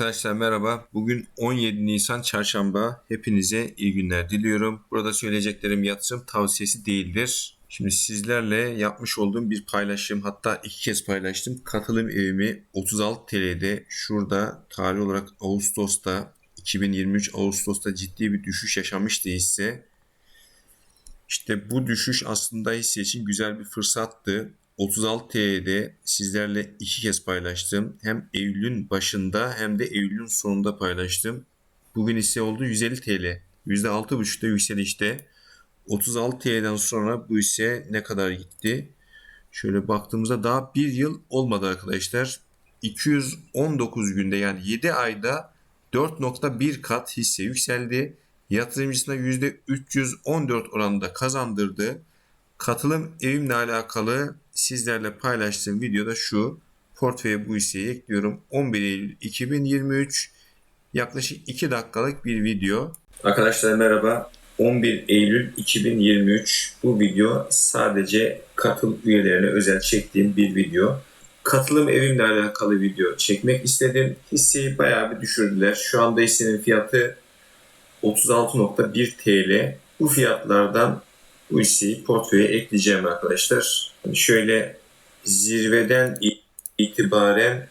Arkadaşlar merhaba. Bugün 17 Nisan Çarşamba. Hepinize iyi günler diliyorum. Burada söyleyeceklerim yatırım tavsiyesi değildir. Şimdi sizlerle yapmış olduğum bir paylaşım hatta iki kez paylaştım. Katılım evimi 36 TL'de şurada tarih olarak Ağustos'ta 2023 Ağustos'ta ciddi bir düşüş yaşamıştı hisse. İşte bu düşüş aslında hisse için güzel bir fırsattı. 36 TL'de sizlerle iki kez paylaştım. Hem Eylül'ün başında hem de Eylül'ün sonunda paylaştım. Bugün ise oldu 150 TL. %6,5'da yükselişte. 36 TL'den sonra bu ise ne kadar gitti? Şöyle baktığımızda daha bir yıl olmadı arkadaşlar. 219 günde yani 7 ayda 4.1 kat hisse yükseldi. Yatırımcısına %314 oranında kazandırdı. Katılım evimle alakalı sizlerle paylaştığım videoda şu. Portföye bu hisseyi ekliyorum. 11 Eylül 2023 yaklaşık 2 dakikalık bir video. Arkadaşlar merhaba. 11 Eylül 2023 bu video sadece katıl üyelerine özel çektiğim bir video. Katılım evimle alakalı video çekmek istedim. Hisseyi bayağı bir düşürdüler. Şu anda hissenin fiyatı 36.1 TL. Bu fiyatlardan bu hisseyi portföye ekleyeceğim arkadaşlar. Şöyle zirveden itibaren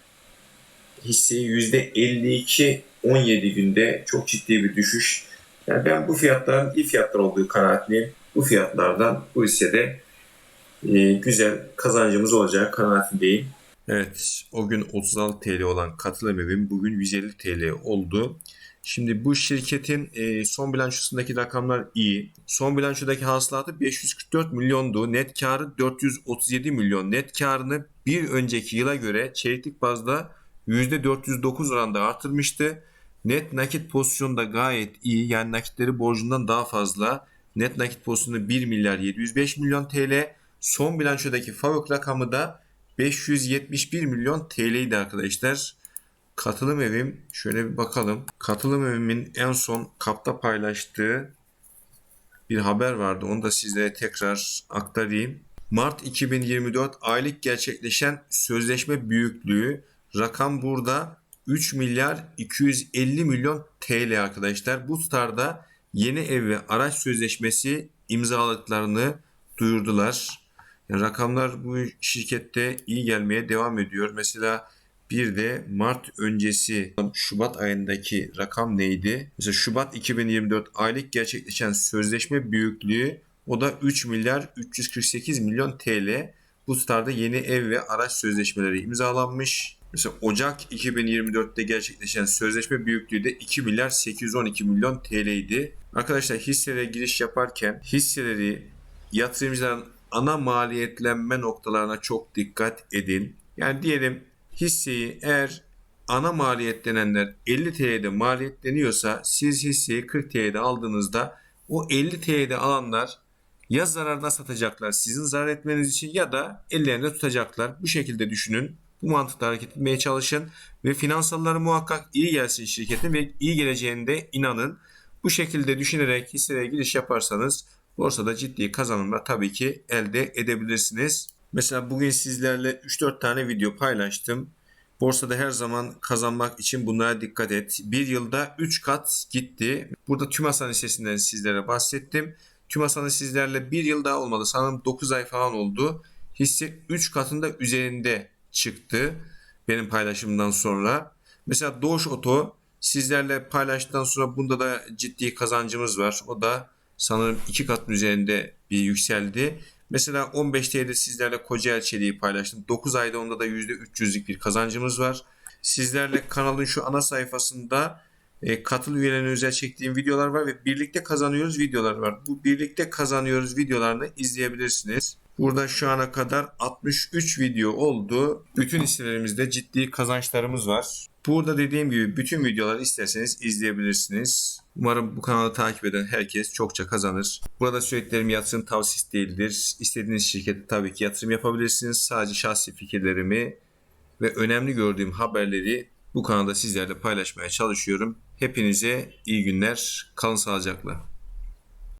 hisseyi %52 17 günde çok ciddi bir düşüş. Yani ben bu fiyatların iyi fiyatlar olduğu kanaatindeyim. Bu fiyatlardan bu hissede e, güzel kazancımız olacağı kanaatindeyim. Evet, o gün 36 TL olan katılım evim bugün 150 TL oldu. Şimdi bu şirketin e, son bilançosundaki rakamlar iyi. Son bilançodaki hasılatı 544 milyondu. Net karı 437 milyon. Net karını bir önceki yıla göre çeyreklik bazda %409 oranda artırmıştı. Net nakit pozisyonu da gayet iyi. Yani nakitleri borcundan daha fazla. Net nakit pozisyonu 1 milyar 705 milyon TL. Son bilançodaki FAVÖK rakamı da 571 milyon TL'ydi arkadaşlar. Katılım evim şöyle bir bakalım. Katılım evimin en son kapta paylaştığı bir haber vardı. Onu da sizlere tekrar aktarayım. Mart 2024 aylık gerçekleşen sözleşme büyüklüğü rakam burada 3 milyar 250 milyon TL arkadaşlar. Bu tutarda yeni ev ve araç sözleşmesi imzaladıklarını duyurdular. Yani rakamlar bu şirkette iyi gelmeye devam ediyor. Mesela bir de Mart öncesi Şubat ayındaki rakam neydi? Mesela Şubat 2024 aylık gerçekleşen sözleşme büyüklüğü o da 3 milyar 348 milyon TL. Bu tutarda yeni ev ve araç sözleşmeleri imzalanmış. Mesela Ocak 2024'te gerçekleşen sözleşme büyüklüğü de 2 milyar 812 milyon TL idi. Arkadaşlar hisselere giriş yaparken hisseleri yatırımcıların ana maliyetlenme noktalarına çok dikkat edin. Yani diyelim hisseyi eğer ana maliyetlenenler 50 TL'de maliyetleniyorsa siz hisseyi 40 TL'de aldığınızda o 50 TL'de alanlar ya zararına satacaklar sizin zarar etmeniz için ya da ellerinde tutacaklar. Bu şekilde düşünün. Bu mantıkla hareket etmeye çalışın ve finansalları muhakkak iyi gelsin şirketin ve iyi geleceğinde inanın. Bu şekilde düşünerek hisselere giriş yaparsanız borsada ciddi kazanımlar tabii ki elde edebilirsiniz. Mesela bugün sizlerle 3-4 tane video paylaştım. Borsada her zaman kazanmak için bunlara dikkat et. Bir yılda 3 kat gitti. Burada TÜMASAN hissesinden sizlere bahsettim. TÜMASAN'ın sizlerle bir yıl daha olmadı. Sanırım 9 ay falan oldu. Hisse 3 katında üzerinde çıktı. Benim paylaşımdan sonra. Mesela Doğuş Oto sizlerle paylaştıktan sonra bunda da ciddi kazancımız var. O da sanırım 2 katın üzerinde bir yükseldi. Mesela 15 TL'de sizlerle Kocaeli Çeliği paylaştım. 9 ayda onda da %300'lük bir kazancımız var. Sizlerle kanalın şu ana sayfasında e, katıl üyelerine özel çektiğim videolar var ve birlikte kazanıyoruz videolar var. Bu birlikte kazanıyoruz videolarını izleyebilirsiniz. Burada şu ana kadar 63 video oldu. Bütün hisselerimizde ciddi kazançlarımız var. Burada dediğim gibi bütün videoları isterseniz izleyebilirsiniz. Umarım bu kanalı takip eden herkes çokça kazanır. Burada söylediklerim yatırım tavsiyesi değildir. İstediğiniz şirkette tabii ki yatırım yapabilirsiniz. Sadece şahsi fikirlerimi ve önemli gördüğüm haberleri bu kanalda sizlerle paylaşmaya çalışıyorum. Hepinize iyi günler. Kalın sağlıcakla.